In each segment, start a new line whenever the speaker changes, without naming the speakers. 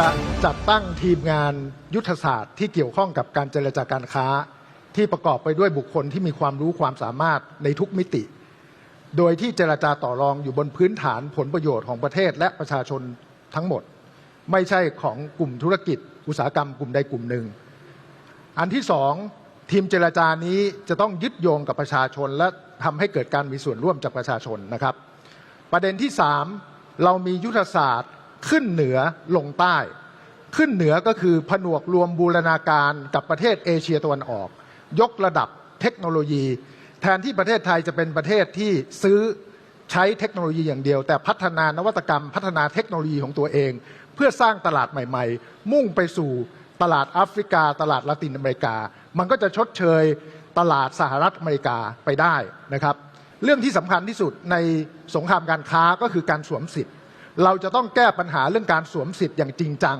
จะจัดตั้งทีมงานยุทธศาสตร์ที่เกี่ยวข้องกับการเจรจาการค้า ที่ประกอบไปด้วยบุคคลที่มีความรู้ความสามารถในทุกมิติ โดยที่เจรจาต่อรองอยู่บนพื้นฐานผลประโยชน์ของประเทศและประชาชนทั้งหมด ไม่ใช่ของกลุ่มธุรกิจ อุตสาหกรรมกลุ่มใดกลุ่มหนึ่ง อันที่สองทีมเจรจานี้จะต้องยึดโยงกับประชาชน และทำให้เกิดการมีส่วนร่วมจากประชาชนนะครับ ประเด็นที่สามเรามียุทธศาสตร์ ขึ้นเหนือลงใต้ ขึ้นเหนือก็คือผนวกรวมบูรณาการกับประเทศเอเชียตะวันออก ยกระดับเทคโนโลยี แทนที่ประเทศไทยจะเป็นประเทศที่ซื้อใช้เทคโนโลยีอย่างเดียว แต่พัฒนานวัตกรรม พัฒนาเทคโนโลยีของตัวเอง เพื่อสร้างตลาดใหม่ ๆ มุ่งไปสู่ตลาดแอฟริกา ตลาดละตินอเมริกา มันก็จะชดเชยตลาดสหรัฐอเมริกาไปได้นะครับ เรื่องที่สำคัญที่สุดในสงครามการค้าก็คือการสวมสิทธิ์ เราจะต้องแก้ปัญหาเรื่องการสวมสิทธิ์อย่างจริงจัง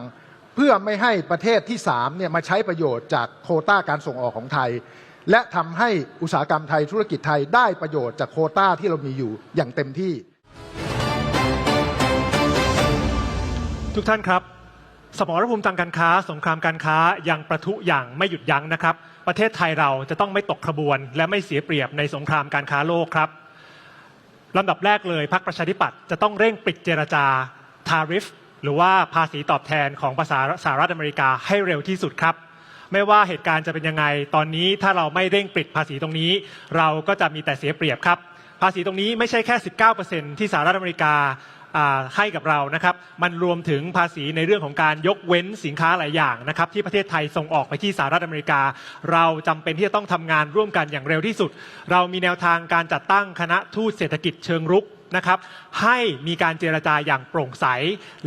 เพื่อไม่ให้ประเทศที่3เนี่ยมาใช้ประโยชน์จากโคต้าการส่งออกของไทย และทำให้อุตสาหกรรมไทยธุรกิจไทยได้ประโยชน์จากโคต้าที่เรามีอยู่อย่างเต็มที่
ทุกท่านครับ สมรภูมิทางการค้า สงครามการค้ายังประทุอย่างไม่หยุดยั้งนะครับ ประเทศไทยเราจะต้องไม่ตกขบวน และไม่เสียเปรียบในสงครามการค้าโลกครับ ลำดับแรกเลยพรรคประชาธิปัตย์จะต้องเร่งปิดเจรจาทาริฟหรือว่าภาษีตอบแทนของภาษาสหรัฐอเมริกาให้เร็วที่สุดครับ ไม่ว่าเหตุการณ์จะเป็นยังไง ตอนนี้ถ้าเราไม่เร่งปิดภาษีตรงนี้ เราก็จะมีแต่เสียเปรียบครับ ภาษีตรงนี้ไม่ใช่แค่ 19%ที่สหรัฐอเมริกาอ่า ให้กับเรานะครับ มันรวมถึงภาษีในเรื่องของการยกเว้นสินค้าหลายอย่างนะครับ ที่ประเทศไทยส่งออกไปที่สหรัฐอเมริกา เราจำเป็นที่จะต้องทำงานร่วมกันอย่างเร็วที่สุด เรามีแนวทางการจัดตั้งคณะทูตเศรษฐกิจเชิงรุกนะครับให้มีการเจรจาอย่างโปร่งใส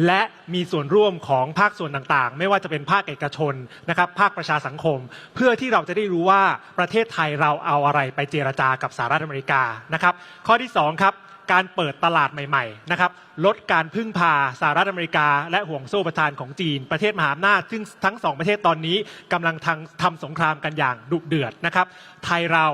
และมีส่วนร่วมของภาคส่วนต่างๆ ไม่ว่าจะเป็นภาคเอกชนนะครับภาคประชาสังคม เพื่อที่เราจะได้รู้ว่าประเทศไทยเราเอาอะไรไปเจรจากับสหรัฐอเมริกานะครับข้อที่สองครับ การเปิดตลาดใหม่ๆนะครับลดการพึ่งพาสหรัฐอเมริกา และห่วงโซ่ประทานของจีน ประเทศมหาอำนาจซึ่งทั้งสองประเทศตอนนี้กำลังทำทำสงครามกันอย่างดุเดือดนะครับไทยเรา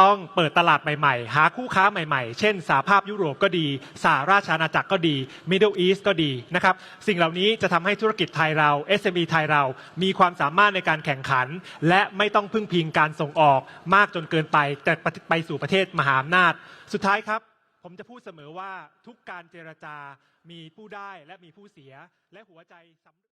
ต้องเปิดตลาดใหม่ๆ หาคู่ค้าใหม่ๆ เช่นสหภาพยุโรปก็ดีสหราชอาณาจักรก็ดี Middle East ก็ดีนะครับสิ่งเหล่านี้จะทำให้ธุรกิจไทยเรา SME ไทยเรามีความสามารถในการแข่งขัน และไม่ต้องพึ่งพิงการส่งออกมากจนเกินไปแต่ไปสู่ประเทศมหาอำนาจ สุดท้ายครับ ผมจะพูดเสมอว่าทุกการเจรจามีผู้ได้และมีผู้เสียและหัวใจสำ